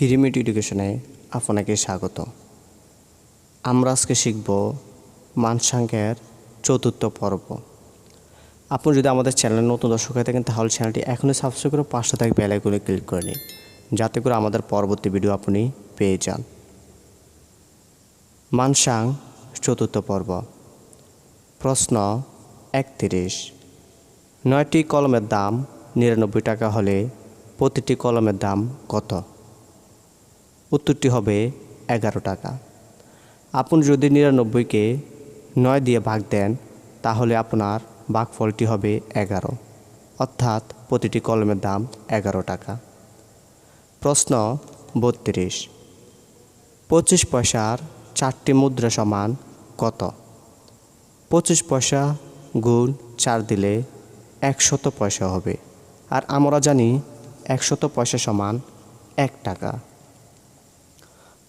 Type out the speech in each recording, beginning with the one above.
থিরিমিট এডুকেশনে আপনাকে স্বাগত। আমরা আজকে শিখব মানসাঙ্কের চতুর্থ পর্ব। আপনি যদি আমাদের চ্যানেলে নতুন দর্শক হয়ে থাকেন, তাহলে চ্যানেলটি এখনই সাবস্ক্রাইব করে পাঁচশো থাকা বেল আইকনে ক্লিক করে নিন, যাতে করে আমাদের পরবর্তী ভিডিও আপনি পেয়ে যান। মানসাং চতুর্থ পর্ব। প্রশ্ন একত্রিশ। নয়টি কলমের দাম নিরানব্বই টাকা হলে প্রতিটি কলমের দাম কত? উত্তরটি হবে এগারো টাকা। আপনি যদি নিরানব্বইকে নয় দিয়ে ভাগ দেন, তাহলে আপনার ভাগফলটি হবে এগারো। অর্থাৎ প্রতিটি কলমের দাম এগারো টাকা। প্রশ্ন বত্রিশ। পঁচিশ পয়সার চারটি মুদ্রা সমান কত? পঁচিশ পয়সা গুণ চার দিলে একশত পয়সা হবে। আর আমরা জানি একশত পয়সা সমান এক টাকা।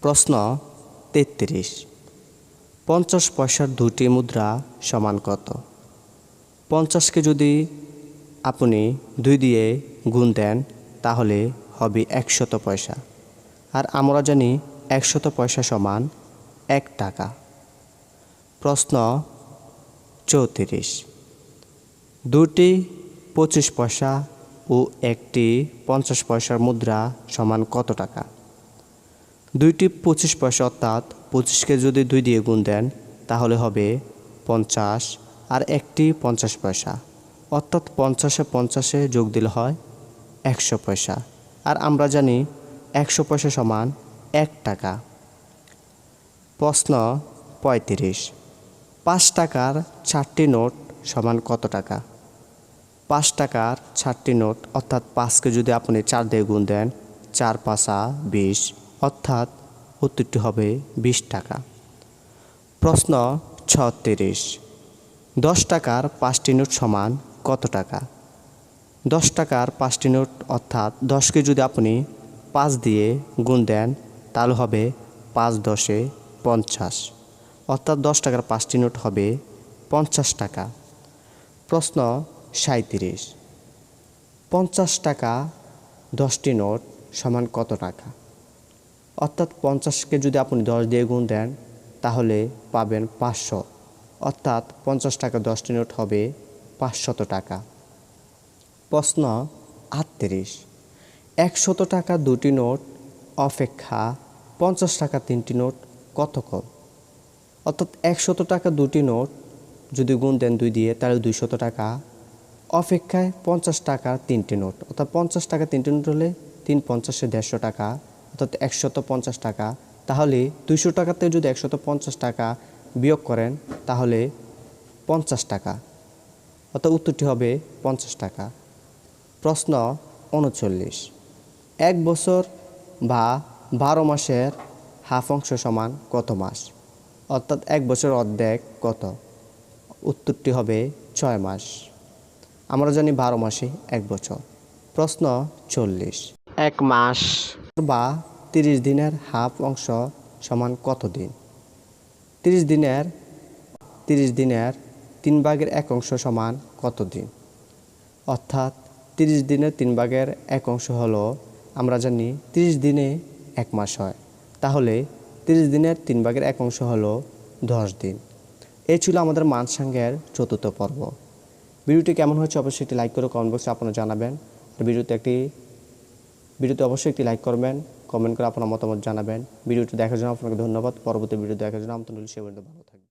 প্রশ্ন তেত্রিশ। পঞ্চাশ পয়সার দুটি মুদ্রা সমান কত? পঞ্চাশকে যদি আপনি দুই দিয়ে গুণ দেন, তাহলে হবে একশত পয়সা। আর আমরা জানি একশত পয়সা সমান এক টাকা। প্রশ্ন চৌত্রিশ। দুটি পঁচিশ পয়সা ও একটি পঞ্চাশ পয়সার মুদ্রা সমান কত টাকা? দুইটি পঁচিশ পয়সা অর্থাৎ পঁচিশকে যদি দুই দিয়ে গুণ দেন, তাহলে হবে পঞ্চাশ, আর একটি পঞ্চাশ পয়সা। অর্থাৎ পঞ্চাশে পঞ্চাশে যোগ দিলে হয় একশো পয়সা। আর আমরা জানি একশো পয়সা সমান এক টাকা। প্রশ্ন পঁয়ত্রিশ। পাঁচ টাকার চারটি নোট সমান কত টাকা? পাঁচ টাকার চারটি নোট অর্থাৎ পাঁচকে যদি আপনি চার দিয়ে গুণ দেন, চার পাঁচা বিশ। অর্থাৎ উত্তরটি হবে বিশ টাকা। প্রশ্ন ছত্রিশ। দশ টাকার পাঁচটি নোট সমান কত টাকা? দশ টাকার পাঁচটি নোট অর্থাৎ দশকে যদি আপনি পাঁচ দিয়ে গুণ দেন, তাহলে হবে পাঁচ দশে পঞ্চাশ। অর্থাৎ দশ টাকার পাঁচটি নোট হবে পঞ্চাশ টাকা। প্রশ্ন সাঁত্রিশ পঞ্চাশ টাকা দশটি নোট সমান কত টাকা? অর্থাৎ পঞ্চাশকে যদি আপনি দশ দিয়ে গুণ দেন, তাহলে পাবেন পাঁচশো। অর্থাৎ পঞ্চাশ টাকা দশটি নোট হবে পাঁচশত টাকা। প্রশ্ন আটত্রিশ। একশত টাকা দুটি নোট অপেক্ষা পঞ্চাশ টাকা তিনটি নোট কত কম অর্থাৎ একশত টাকা দুটি নোট যদি গুণ দেন দুই দিয়ে, তাহলে দুইশত টাকা। অপেক্ষায় পঞ্চাশ টাকা তিনটি নোট। অর্থাৎ পঞ্চাশ টাকা তিনটি নোট হলে তিন পঞ্চাশে দেড়শো টাকা। অর্থাৎ একশত পঞ্চাশ টাকা, তাহলে দুইশো টাকাতে যদি একশত পঞ্চাশ টাকা বিয়োগ করেন, তাহলে পঞ্চাশ টাকা। অর্থাৎ উত্তরটি হবে পঞ্চাশ টাকা। প্রশ্ন উনচল্লিশ। এক বছর বা বারো মাসের হাফ অংশ সমান কত মাস? অর্থাৎ এক বছর অর্ধেক কত? উত্তরটি হবে ছয় মাস। আমরা জানি বারো মাসে এক বছর। প্রশ্ন চল্লিশ। এক মাস বা তিরিশ দিনের হাফ অংশ সমান কত দিন? তিরিশ দিনের তিরিশ দিনের তিন ভাগের এক অংশ সমান কত দিন? অর্থাৎ তিরিশ দিনের তিন ভাগের এক অংশ হলো, আমরা জানি তিরিশ দিনে এক মাস হয়। তাহলে তিরিশ দিনের তিন ভাগের এক অংশ হলো দশ দিন। এ ছিল আমাদের মানসাঙ্গের চতুর্থ পর্ব। ভিডিওটি কেমন হয়েছে অবশ্যই একটি লাইক করে কমেন্ট বক্সে আপনারা জানাবেন। ভিডিওতে একটি ভিডিওতে অবশ্যই একটি লাইক করবেন কমেন্ট করে আপনার মতামত জানাবেন। ভিডিওটি দেখার জন্য আপনাকে ধন্যবাদ। পরবর্তী ভিডিও দেখার জন্য আমতনুল সে ভালো থাকবেন।